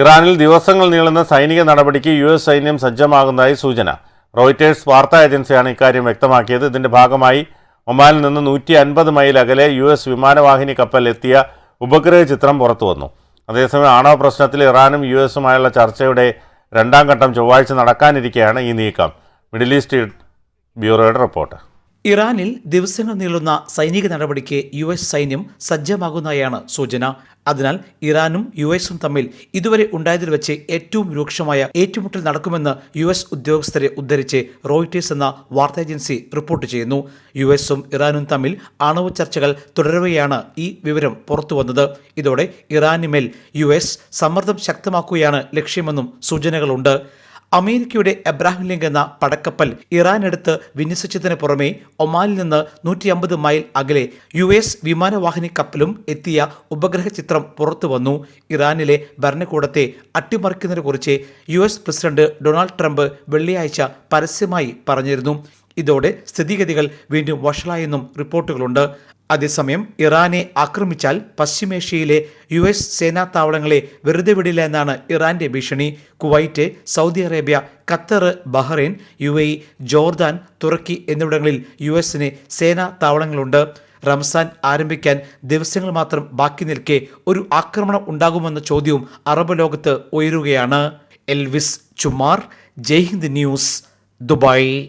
ഇറാനിൽ ദിവസങ്ങൾ നീളുന്ന സൈനിക നടപടിക്ക് യു എസ് സൈന്യം സജ്ജമാകുന്നതായി സൂചന. റോയിറ്റേഴ്സ് വാർത്താ ഏജൻസിയാണ് ഇക്കാര്യം വ്യക്തമാക്കിയത്. ഇതിന്റെ ഭാഗമായി ഒമാനിൽ നിന്ന് നൂറ്റി അൻപത് മൈൽ അകലെ യു എസ് വിമാനവാഹിനി കപ്പൽ എത്തിയ ഉപഗ്രഹ ചിത്രം പുറത്തുവന്നു. അതേസമയം ആണവ പ്രശ്നത്തിൽ ഇറാനും യു എസുമായുള്ള ചർച്ചയുടെ രണ്ടാം ഘട്ടം ചൊവ്വാഴ്ച നടക്കാനിരിക്കെയാണ് ഈ നീക്കം. മിഡിൽ ഈസ്റ്റ് ബ്യൂറോയുടെ റിപ്പോർട്ട്. ഇറാനിൽ ദിവസങ്ങൾ നീളുന്ന സൈനിക നടപടിക്ക് യു എസ് സൈന്യം സജ്ജമാകുന്നതായാണ് സൂചന. അതിനാൽ ഇറാനും യു എസും തമ്മിൽ ഇതുവരെ ഉണ്ടായതിൽ വെച്ച് ഏറ്റവും രൂക്ഷമായ ഏറ്റുമുട്ടൽ നടക്കുമെന്ന് യു എസ് ഉദ്യോഗസ്ഥരെ ഉദ്ധരിച്ച് റോയിറ്റേഴ്സ് എന്ന വാർത്താ ഏജൻസി റിപ്പോർട്ട് ചെയ്യുന്നു. യു എസും ഇറാനും തമ്മിൽ ആണവ ചർച്ചകൾ തുടരവെയാണ് ഈ വിവരം പുറത്തുവന്നത് ഇതോടെ ഇറാനുമേൽ യു എസ് സമ്മർദ്ദം ശക്തമാക്കുകയാണ് ലക്ഷ്യമെന്നും സൂചനകളുണ്ട്. അമേരിക്കയുടെ എബ്രാഹിം ലിങ്ക് എന്ന പടക്കപ്പൽ ഇറാനടുത്ത് വിന്യസിച്ചതിന് പുറമെ ഒമാനിൽ നിന്ന് നൂറ്റി അമ്പത് മൈൽ അകലെ യു എസ് വിമാനവാഹിനി കപ്പലും എത്തിയ ഉപഗ്രഹ ചിത്രം പുറത്തു വന്നു. ഇറാനിലെ ഭരണകൂടത്തെ അട്ടിമറിക്കുന്നതിനെക്കുറിച്ച് U S president Donald Trump വെള്ളിയാഴ്ച പരസ്യമായി പറഞ്ഞിരുന്നു. ഇതോടെ സ്ഥിതിഗതികൾ വീണ്ടും വഷളായെന്നും റിപ്പോർട്ടുകളുണ്ട്. അതേസമയം ഇറാനെ ആക്രമിച്ചാൽ പശ്ചിമേഷ്യയിലെ യു എസ് സേനാ താവളങ്ങളെ വെറുതെ വിടില്ല എന്നാണ് ഇറാന്റെ ഭീഷണി. Kuwait Saudi Arabia Qatar Bahrain U A Jordan തുർക്കി എന്നിവിടങ്ങളിൽ യു എസിന് സേനാ താവളങ്ങളുണ്ട്. റംസാൻ ആരംഭിക്കാൻ ദിവസങ്ങൾ മാത്രം ബാക്കി നിൽക്കെ ഒരു ആക്രമണം ഉണ്ടാകുമെന്ന ചോദ്യവും അറബ് ലോകത്ത് ഉയരുകയാണ്. Elvis Chummar Jaihind news Dubai.